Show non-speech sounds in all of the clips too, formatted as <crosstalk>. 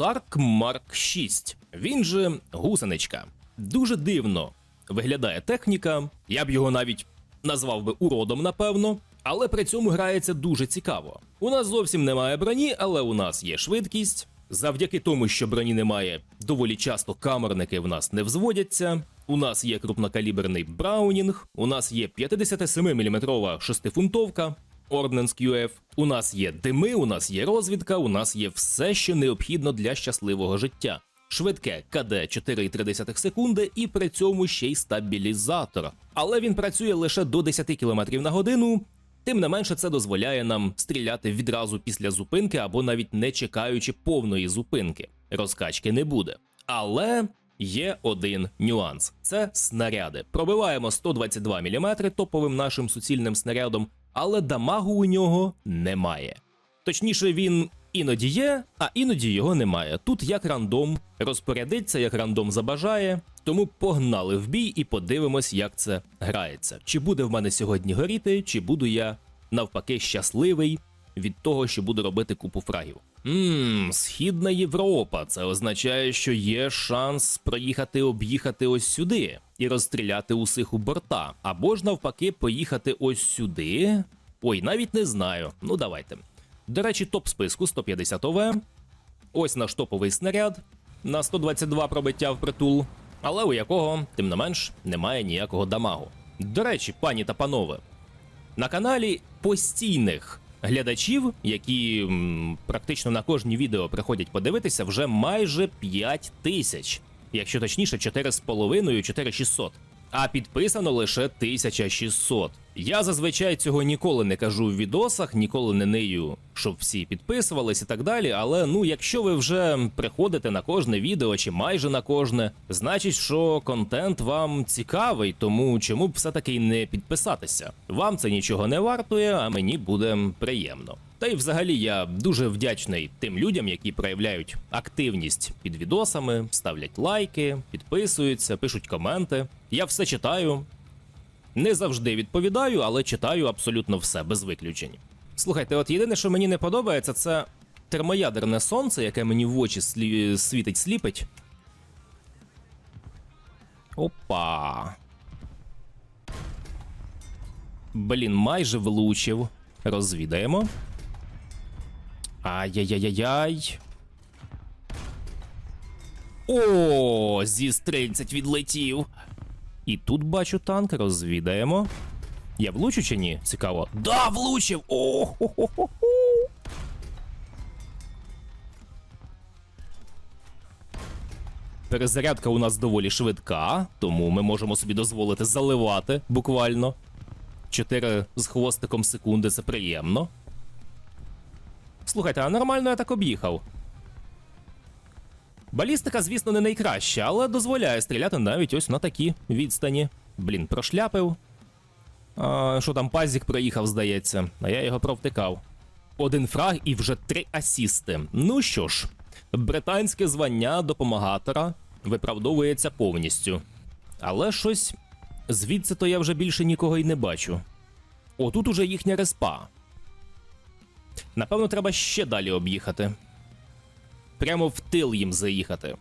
Гусарк Марк 6. Він же гусеничка. Дуже дивно виглядає техніка. Я б його навіть назвав би уродом, напевно. Але при цьому грається дуже цікаво. У нас зовсім немає броні, але у нас є швидкість. Завдяки тому, що броні немає, доволі часто камерники в нас не взводяться. У нас є крупнокаліберний Браунінг, у нас є 57-мм шестифунтовка, Ordnance QF, у нас є дими, у нас є розвідка, у нас є все, що необхідно для щасливого життя. Швидке КД 4,3 секунди і при цьому ще й стабілізатор. Але він працює лише до 10 км на годину. Тим не менше, це дозволяє нам стріляти відразу після зупинки або навіть не чекаючи повної зупинки. Розкачки не буде. Але є один нюанс: це снаряди. Пробиваємо 122 мм топовим нашим суцільним снарядом, але дамагу у нього немає. Точніше, він іноді є, а іноді його немає. Тут як рандом розпорядиться, як рандом забажає. Тому погнали в бій і подивимось, як це грається. Чи буде в мене сьогодні горіти, чи буду я навпаки щасливий від того, що буду робити купу фрагів. Ммм, Східна Європа. Це означає, що є шанс проїхати об'їхати ось сюди і розстріляти усіх у борта. Або ж навпаки, поїхати ось сюди. Ой, навіть не знаю. Ну давайте. До речі, топ списку 150 ОВ. Ось наш топовий снаряд на 122 пробиття в притул, але у якого, тим не менш, немає ніякого дамагу. До речі, пані та панове, на каналі постійних глядачів, які практично на кожні відео приходять подивитися, вже майже 5 тисяч, якщо точніше, 4,5 4600. А підписано лише 1600. Я зазвичай цього ніколи не кажу в відосах, ніколи не нею, щоб всі підписувались і так далі. Але ну, якщо ви вже приходите на кожне відео чи майже на кожне, значить, що контент вам цікавий, тому чому б все-таки не підписатися? Вам це нічого не вартує, а мені буде приємно. Та й взагалі я дуже вдячний тим людям, які проявляють активність під відосами, ставлять лайки, підписуються, пишуть коменти. Я все читаю. Не завжди відповідаю, але читаю абсолютно все без виключень. Слухайте, от єдине, що мені не подобається, це термоядерне сонце, яке мені в очі слі... світить сліпить. Опа. Блін, майже влучив. Розвідаємо. Ай-яй-яй-яй. О, зі стрільцять відлетів. І тут бачу танк, розвідаємо. Я влучу чи ні? Цікаво. Да, влучив! О, Перезарядка у нас доволі швидка, тому ми можемо собі дозволити заливати буквально. 4 з хвостиком секунди це приємно. Слухайте, а нормально я так об'їхав. Балістика, звісно, не найкраща, але дозволяє стріляти навіть ось на такі відстані. Блін, прошляпив. А, Що там пазік проїхав, здається, а я його провтикав. Один фраг і вже три асісти. Ну що ж, британське звання допомагатора виправдовується повністю. Але щось звідси то я вже більше нікого й не бачу. Отут уже їхня респа. Напевно, треба ще далі об'їхати. Прямо в тил їм заїхати.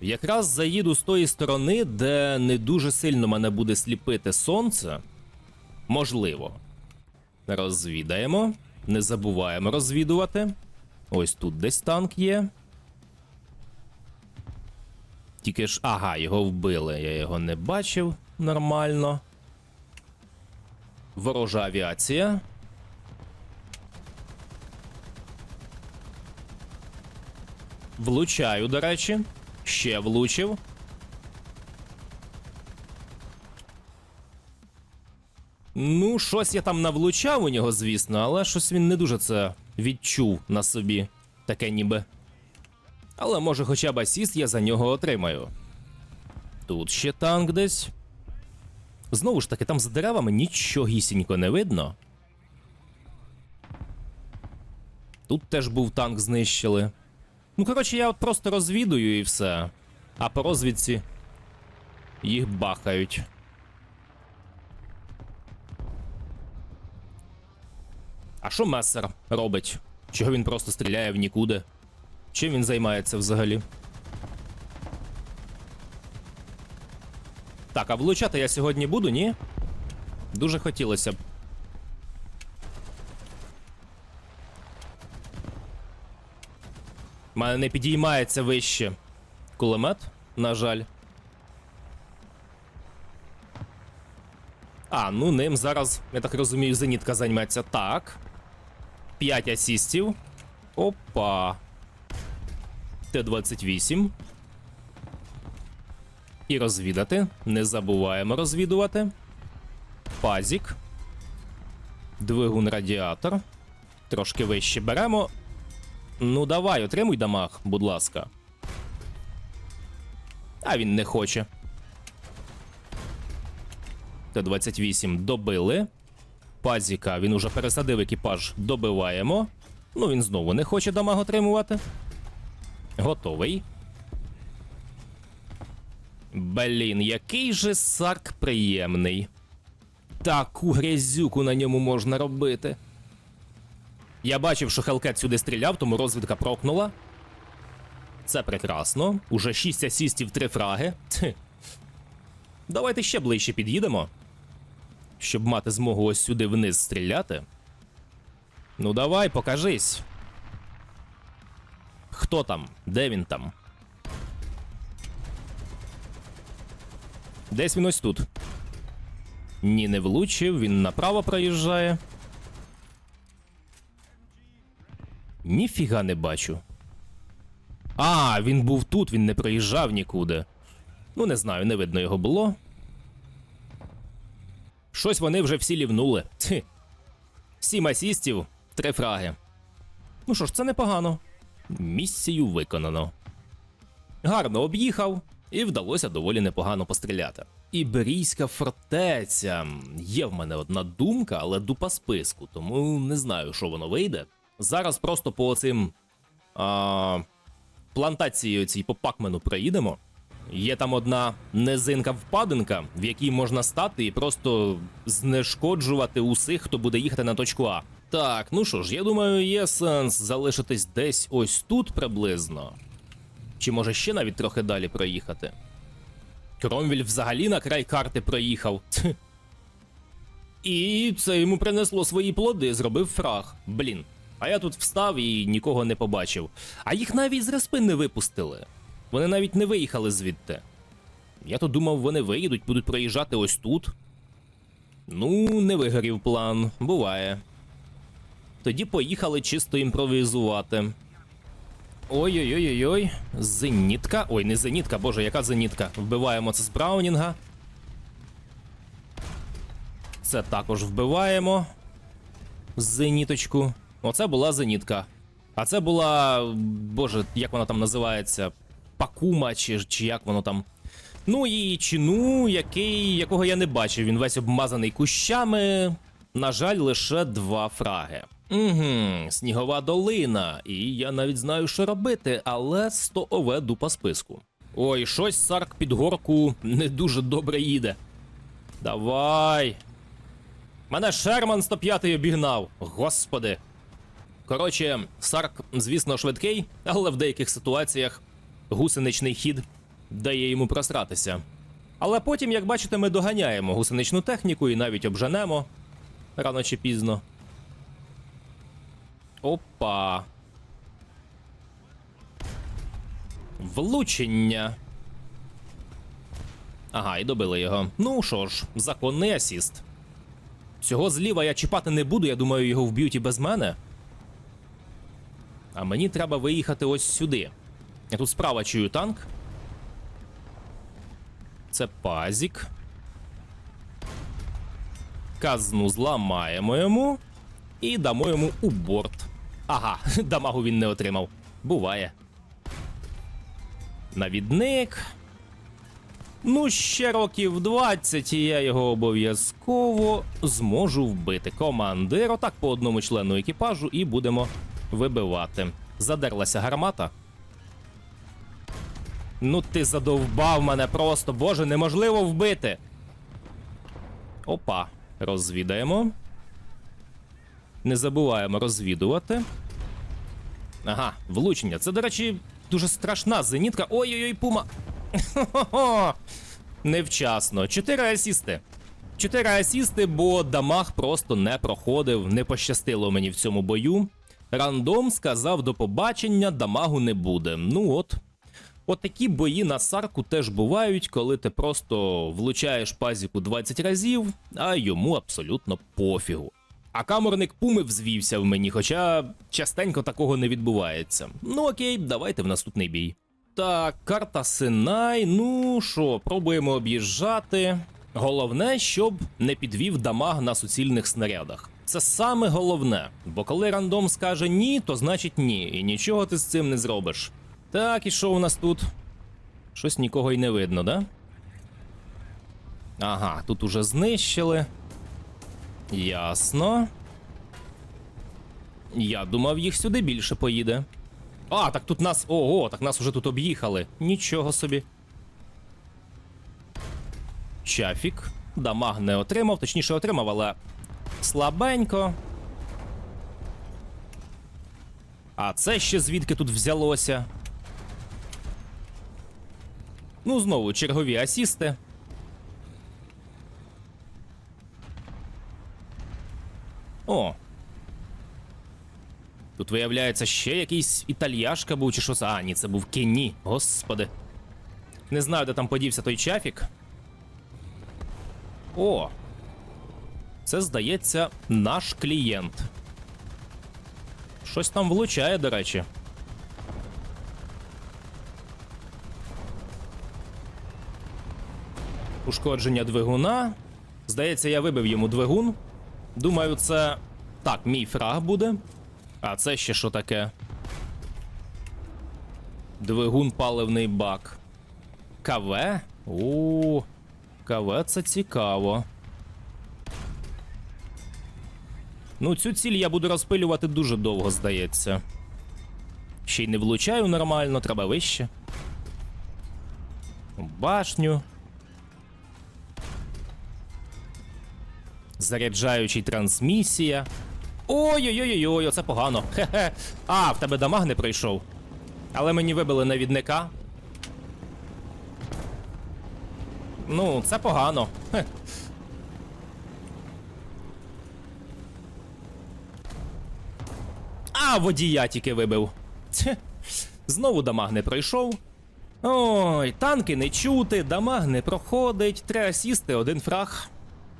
Якраз заїду з тої сторони, де не дуже сильно мене буде сліпити сонце. Можливо. Розвідаємо. Не забуваємо розвідувати. Ось тут десь танк є. Тільки ж, ага, його вбили. Я його не бачив нормально. Ворожа авіація. Влучаю, до речі. Ще влучив. Ну, щось я там навлучав у нього, звісно, але щось він не дуже це відчув на собі. Таке ніби. Але може хоча б асіст я за нього отримаю. Тут ще танк десь. Знову ж таки, там за деревами нічогісінько не видно. Тут теж був танк знищили. Ну, коротше, я от просто розвідую і все. А по розвідці їх бахають. А що месер робить? Чого він просто стріляє в нікуди? Чим він займається взагалі? Так, а влучати я сьогодні буду, ні? Дуже хотілося б. У мене не підіймається вище кулемет, на жаль. А, ну ним зараз, я так розумію, зенітка займеться. Так. 5 асістів. Опа. Т-28. І розвідати. Не забуваємо розвідувати. Пазік. Двигун радіатор. Трошки вище беремо. Ну, давай, отримуй дамаг, будь ласка. А він не хоче. Т-28 добили. Пазіка він уже пересадив екіпаж. Добиваємо. Ну, він знову не хоче дамаг отримувати. Готовий. Блін, який же сарк приємний. Таку грязюку на ньому можна робити. Я бачив, що Хелкет сюди стріляв, тому розвідка прокнула. Це прекрасно. Уже 6 асістів, 3 фраги. Тьхи. Давайте ще ближче під'їдемо. Щоб мати змогу ось сюди вниз стріляти. Ну давай, покажись. Хто там? Де він там? Десь він ось тут. Ні, не влучив, він направо проїжджає. Ніфіга не бачу. А, він був тут, він не проїжджав нікуди. Ну, не знаю, не видно його було. Щось вони вже всі лівнули. Тхи. Сім асістів, три фраги. Ну що ж, це непогано. Місію виконано. Гарно об'їхав, і вдалося доволі непогано постріляти. Іберійська фортеця. Є в мене одна думка, але дупа списку, тому не знаю, що воно вийде. Зараз просто по цим а, плантації цій по пакмену проїдемо. Є там одна низинка-впадинка, в якій можна стати і просто знешкоджувати усіх, хто буде їхати на точку А. Так, ну що ж, я думаю, є сенс залишитись десь ось тут приблизно. Чи може ще навіть трохи далі проїхати? Кромвіль взагалі на край карти проїхав. <laughs> І це йому принесло свої плоди, зробив фраг. Блін. А я тут встав і нікого не побачив. А їх навіть з респи не випустили. Вони навіть не виїхали звідти. Я то думав, вони виїдуть, будуть проїжджати ось тут. Ну, не вигорів план, буває. Тоді поїхали чисто імпровізувати. Ой-ой-ой-ой. Зенітка. Ой, не зенітка, боже, яка зенітка? Вбиваємо це з Браунінга. Це також вбиваємо. Зеніточку. Оце була зенітка. А це була. Боже, як вона там називається? Пакума, чи, чи як воно там. Ну і чину, який, якого я не бачив. Він весь обмазаний кущами. На жаль, лише два фраги. Угу, снігова долина. І я навіть знаю, що робити, але 100 ОВ дупа списку. Ой, щось Сарк під горку не дуже добре їде. Давай. Мене Шерман 105-й обігнав. Господи. Коротше, Сарк, звісно, швидкий, але в деяких ситуаціях гусеничний хід дає йому просратися. Але потім, як бачите, ми доганяємо гусеничну техніку і навіть обженемо рано чи пізно. Опа. Влучення. Ага, і добили його. Ну що ж, законний асіст. Цього зліва я чіпати не буду, я думаю, його вб'ють і без мене. А мені треба виїхати ось сюди. Я тут справа чую танк. Це пазік. Казну зламаємо йому. І дамо йому у борт. Ага, <laughs> дамагу він не отримав. Буває. Навідник. Ну, ще років 20, і я його обов'язково зможу вбити. Командир, отак по одному члену екіпажу, і будемо вибивати. Задерлася гармата. Ну ти задовбав мене просто, боже, неможливо вбити. Опа, розвідаємо. Не забуваємо розвідувати. Ага, влучення. Це, до речі, дуже страшна зенітка. Ой-ой-ой, пума. Невчасно. Чотири асісти. Чотири асісти, бо дамаг просто не проходив, не пощастило мені в цьому бою. Рандом сказав до побачення, дамагу не буде. Ну от. От бої на сарку теж бувають, коли ти просто влучаєш пазіку 20 разів, а йому абсолютно пофігу. А камерник пуми взвівся в мені, хоча частенько такого не відбувається. Ну окей, давайте в наступний бій. Так, карта Синай. Ну що, пробуємо об'їжджати. Головне, щоб не підвів дамаг на суцільних снарядах. Це саме головне, бо коли рандом скаже ні, то значить ні, і нічого ти з цим не зробиш. Так, і що у нас тут? Щось нікого й не видно, да? Ага, тут уже знищили. Ясно. Я думав, їх сюди більше поїде. А, так тут нас. Ого, так нас уже тут об'їхали. Нічого собі. Чафік. Дамаг не отримав, точніше отримав, але слабенько. А це ще звідки тут взялося? Ну, знову чергові асісти. О. Тут виявляється ще якийсь італьяшка був чи що це. А, ні, це був Кенні. Господи. Не знаю, де там подівся той чафік. О. Це, здається, наш клієнт. Щось там влучає, до речі. Ушкодження двигуна. Здається, я вибив йому двигун. Думаю, це. Так, мій фраг буде. А це ще що таке? Двигун паливний бак. КВ? У КВ це цікаво. Ну, цю ціль я буду розпилювати дуже довго, здається. Ще й не влучаю нормально, треба вище. Башню. Заряджаючий трансмісія. Ой-ой-ой, оце погано. Хе-хе. А, в тебе дамаг не пройшов. Але мені вибили навідника. Ну, це погано. Хе. А, водія тільки вибив. Тьхе. Знову дамаг не пройшов. Ой, танки не чути, дамаг не проходить, треба сісти, один фраг.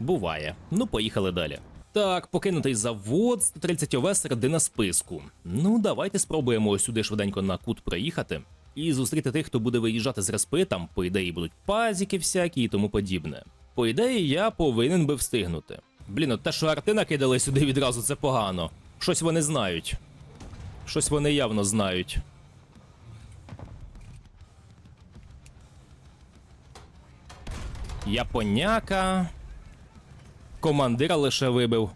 Буває. Ну, поїхали далі. Так, покинутий завод, 130 ОВ середина списку. Ну, давайте спробуємо сюди швиденько на кут проїхати і зустріти тих, хто буде виїжджати з респи, там, по ідеї, будуть пазіки всякі і тому подібне. По ідеї, я повинен би встигнути. Блін, от те, що арти накидали сюди відразу, це погано. Щось вони знають. Щось вони явно знають. Японяка. Командира лише вибив.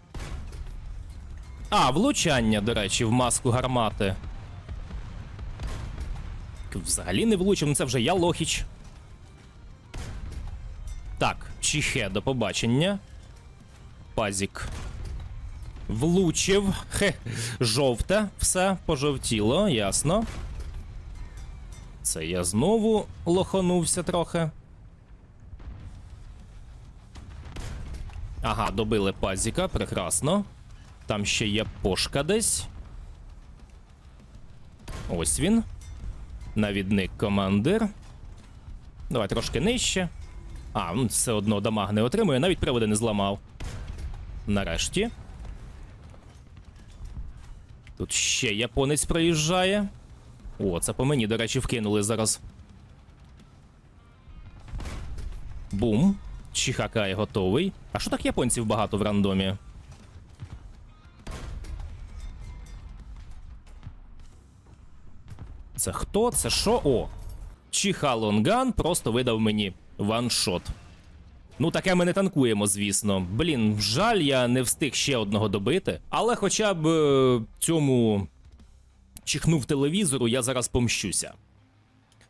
А, влучання, до речі, в маску гармати. Взагалі не влучив, ну це вже я лохіч. Так, Чіхе, до побачення. Пазік. Влучив. Хе. Жовте, все пожовтіло, ясно. Це я знову лоханувся трохи. Ага, добили пазіка, прекрасно. Там ще є пошка десь. Ось він. Навідник командир. Давай трошки нижче. А, ну все одно дамаг не отримує, навіть приводи не зламав. Нарешті. Тут ще японець проїжджає. О, це по мені, до речі, вкинули зараз. Бум. Чихакай готовий. А що так японців багато в рандомі? Це хто? Це що? О! Чиха Лонган просто видав мені ваншот. Ну, таке ми не танкуємо, звісно. Блін, жаль, я не встиг ще одного добити. Але хоча б е, цьому чихнув телевізору, я зараз помщуся.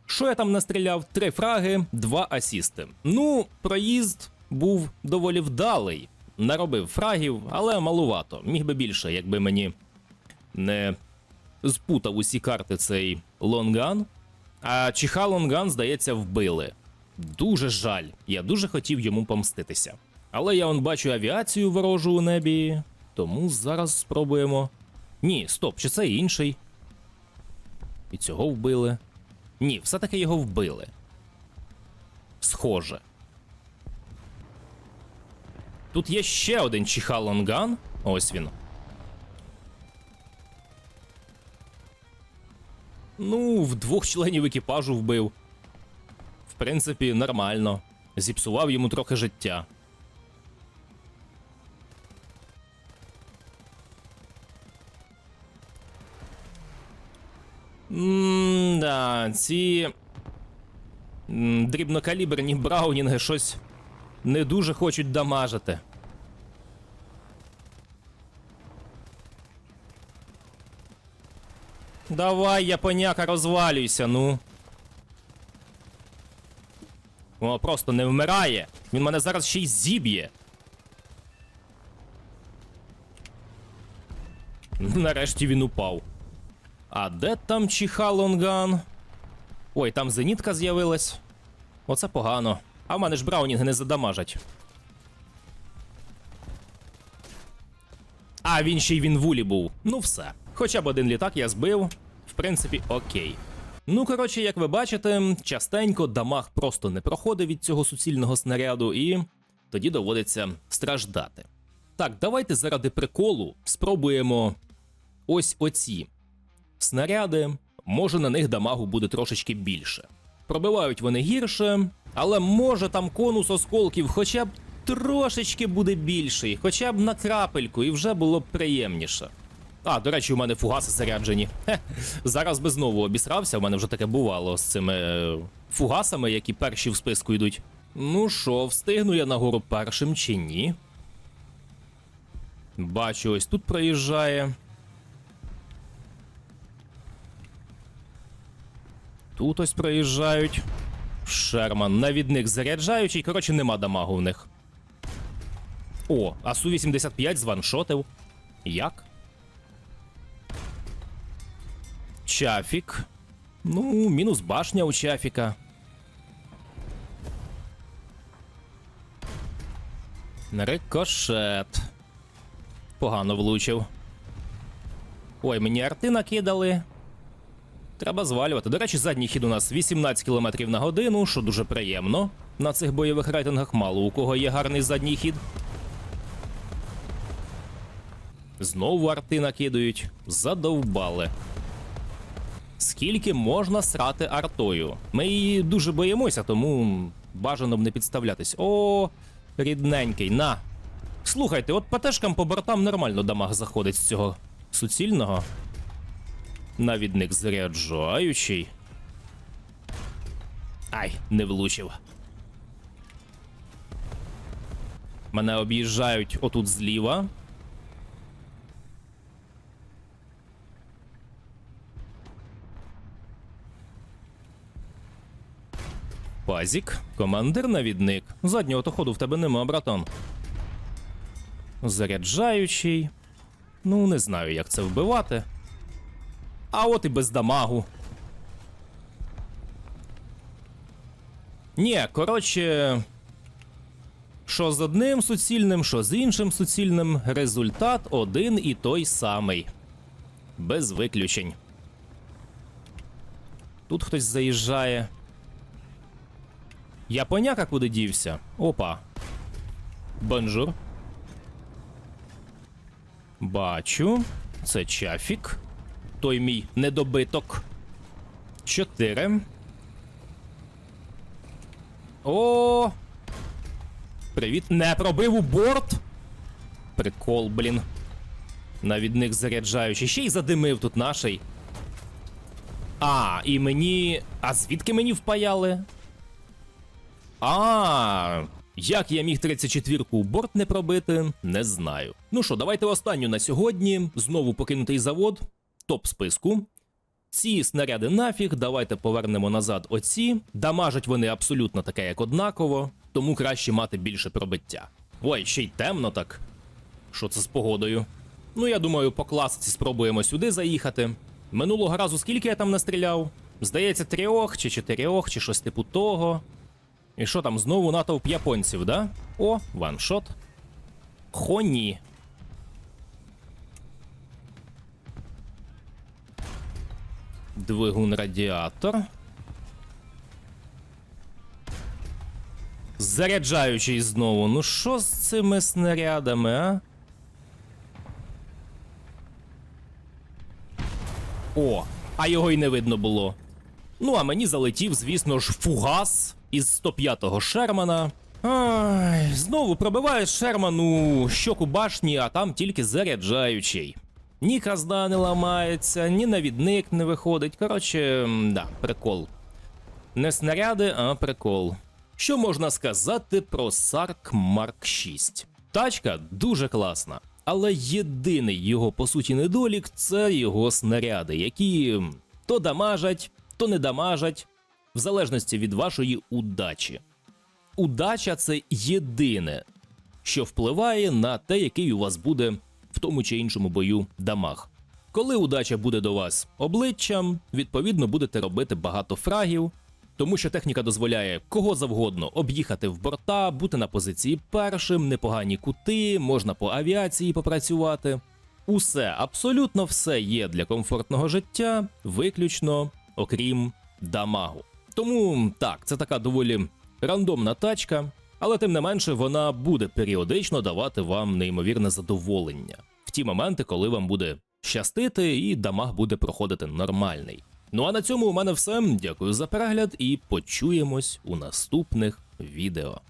Що я там настріляв? Три фраги, два асісти. Ну, проїзд був доволі вдалий. Наробив фрагів, але малувато. Міг би більше, якби мені не Спутав усі карти цей лонган. А Чиха Лонган, здається, вбили. Дуже жаль. Я дуже хотів йому помститися. Але я он бачу авіацію ворожу у небі, тому зараз спробуємо. Ні, стоп, чи це інший? І цього вбили. Ні, все-таки його вбили. Схоже. Тут є ще один Чиха Лонган. Ось він. Ну, в двох членів екіпажу вбив. В принципі, нормально. Зіпсував йому трохи життя. М-да, ці дрібнокаліберні браунінги щось не дуже хочуть дамажити. Давай, японяка, розвалюйся, ну. О, просто не вмирає. Він мене зараз ще й зіб'є. Нарешті він упав. А де там Чиха Лонган? Ой, там зенітка з'явилась. Оце погано. А в мене ж браунінги не задамажать. А, він ще й він в улі був. Ну все. Хоча б один літак я збив. В принципі, окей. Ну, коротше, як ви бачите, частенько дамаг просто не проходить від цього суцільного снаряду, і тоді доводиться страждати. Так, давайте заради приколу спробуємо ось оці снаряди. Може на них дамагу буде трошечки більше. Пробивають вони гірше, але може там конус осколків хоча б трошечки буде більший, хоча б на крапельку, і вже було б приємніше. А, до речі, у мене фугаси заряджені. Хе, зараз би знову обісрався, у мене вже таке бувало з цими е, фугасами, які перші в списку йдуть. Ну що, встигну я нагору першим чи ні? Бачу, ось тут проїжджає. Тут ось проїжджають. Шерман, навідник заряджаючий, коротше, нема дамагу в них. О, а Су-85 званшотив. Як? Чафік. Ну, мінус башня у Чафіка. Рикошет. Погано влучив. Ой, мені арти накидали. Треба звалювати. До речі, задній хід у нас 18 км на годину, що дуже приємно. На цих бойових рейтингах мало у кого є гарний задній хід. Знову арти накидують. Задовбали. Скільки можна срати артою? Ми її дуже боїмося, тому бажано б не підставлятись. О, рідненький, на. Слухайте, от ПТшкам по бортам нормально дамаг заходить з цього суцільного. Навідник заряджаючий. Ай, не влучив. Мене об'їжджають отут зліва. Пазік, командир навідник. Заднього то ходу в тебе нема, братан. Заряджаючий. Ну, не знаю, як це вбивати. А от і без дамагу. Ні, коротше. Що з одним суцільним, що з іншим суцільним, результат один і той самий. Без виключень. Тут хтось заїжджає. Японяка куди дівся? Опа. Бонжур. Бачу. Це чафік. Той мій недобиток. Чотири. О. Привіт. Не пробив у борт. Прикол, блін. Навідник заряджаючий. Ще й задимив тут наший. А, і мені. А звідки мені впаяли? А, як я міг 34-ку у борт не пробити, не знаю. Ну що, давайте останню на сьогодні. Знову покинутий завод, топ списку. Ці снаряди нафіг, давайте повернемо назад оці. Дамажать вони абсолютно таке, як однаково, тому краще мати більше пробиття. Ой, ще й темно так. Що це з погодою? Ну, я думаю, по класиці спробуємо сюди заїхати. Минулого разу скільки я там настріляв? Здається, трьох чи чотирьох, чи щось типу того. І що там, знову натовп японців, да? О, ваншот. Хоні. Двигун радіатор. Заряджаючий знову. Ну що з цими снарядами, а? О, а його й не видно було. Ну, а мені залетів, звісно ж, фугас із 105-го Шермана. Ай, знову пробиваєш Шерману щоку башні, а там тільки заряджаючий. Ні казна не ламається, ні навідник не виходить. Коротше, да, прикол. Не снаряди, а прикол. Що можна сказати про Сарк Марк 6? Тачка дуже класна, але єдиний його по суті недолік це його снаряди, які то дамажать, то не дамажать, в залежності від вашої удачі. Удача це єдине, що впливає на те, який у вас буде в тому чи іншому бою дамаг. Коли удача буде до вас обличчям, відповідно будете робити багато фрагів, тому що техніка дозволяє кого завгодно об'їхати в борта, бути на позиції першим, непогані кути, можна по авіації попрацювати. Усе, абсолютно все є для комфортного життя, виключно окрім дамагу. Тому так, це така доволі рандомна тачка, але тим не менше вона буде періодично давати вам неймовірне задоволення в ті моменти, коли вам буде щастити і дамаг буде проходити нормальний. Ну а на цьому у мене все. Дякую за перегляд і почуємось у наступних відео.